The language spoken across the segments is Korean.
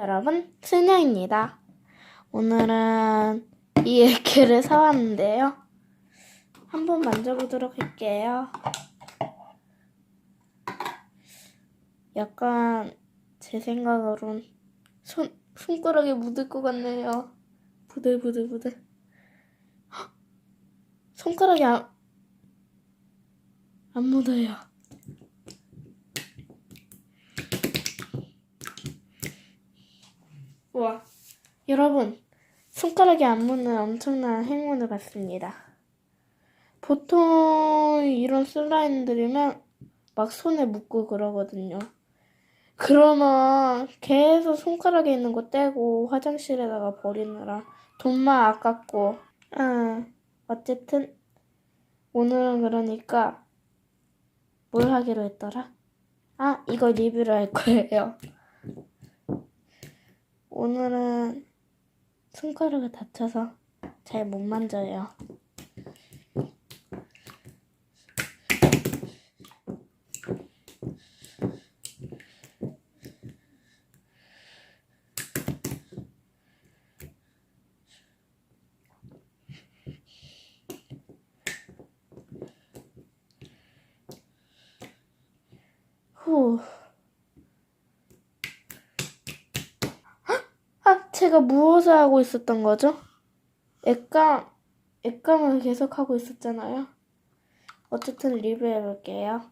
여러분, 스녀입니다. 오늘은 이 액기를 사왔는데요. 한번 만져보도록 할게요. 약간 제 생각으론 손, 손가락에 묻을 것 같네요. 부들부들부들. 헉! 손가락이 안, 안 묻어요. 우와. 여러분, 손가락이 안 묻는 엄청난 행운을 받습니다. 보통 이런 슬라임들이면 막 손에 묻고 그러거든요. 그러면 계속 손가락에 있는 거 떼고 화장실에다가 버리느라 돈만 아깝고. 응. 어쨌든 오늘은 그러니까 뭘 하기로 했더라? 아, 이거 리뷰를 할 거예요. 오늘은 손가락을 다쳐서 잘 못 만져요. 후. 아, 제가 무엇을 하고 있었던 거죠? 액감, 액감을 계속 하고 있었잖아요. 어쨌든 리뷰해 볼게요.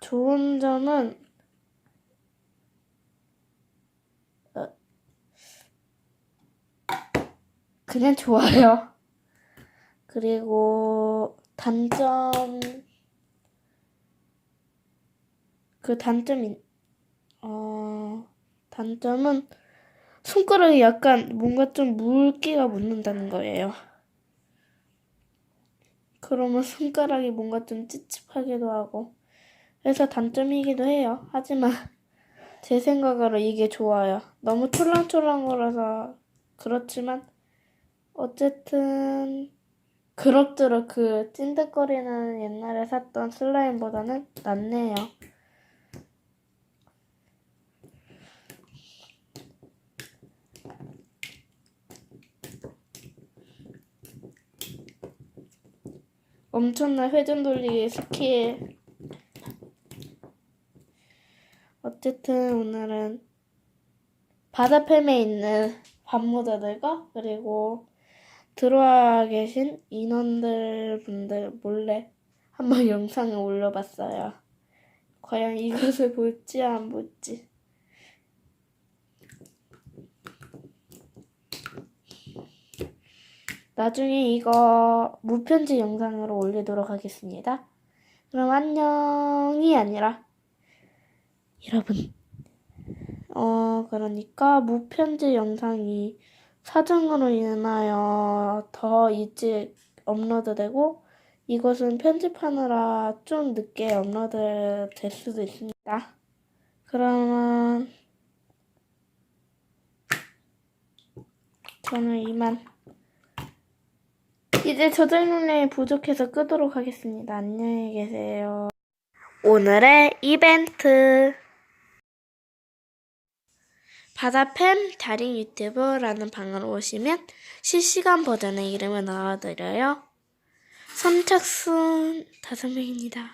좋은 점은, 어, 그냥 좋아요. 그리고 단점, 그 단점이, 어, 단점은 손가락에 약간 뭔가 좀 물기가 묻는다는 거예요. 그러면 손가락이 뭔가 좀 찝찝하기도 하고. 그래서 단점이기도 해요. 하지만 제 생각으로 이게 좋아요. 너무 촐랑촐랑거려서 그렇지만 어쨌든 그럭저럭 그 찐득거리는 옛날에 샀던 슬라임보다는 낫네요. 엄청난 회전 돌리기 스킬. 어쨌든 오늘은 바다팸에 있는 밤모자들과 그리고 들어와 계신 인원들 분들 몰래 한번 영상을 올려봤어요. 과연 이것을 볼지 안 볼지. 나중에 이거 무편집 영상으로 올리도록 하겠습니다. 그럼 안녕이 아니라 여러분 어 그러니까 무편집 영상이 사정으로 인하여 더 일찍 업로드되고 이것은 편집하느라 좀 늦게 업로드 될 수도 있습니다. 그러면 저는 이만 이제 용량이 부족해서 끄도록 하겠습니다. 안녕히 계세요. 오늘의 이벤트. 바다팸 다링 유튜브라는 방으로 오시면 실시간 버전의 이름을 넣어드려요. 선착순 5명입니다.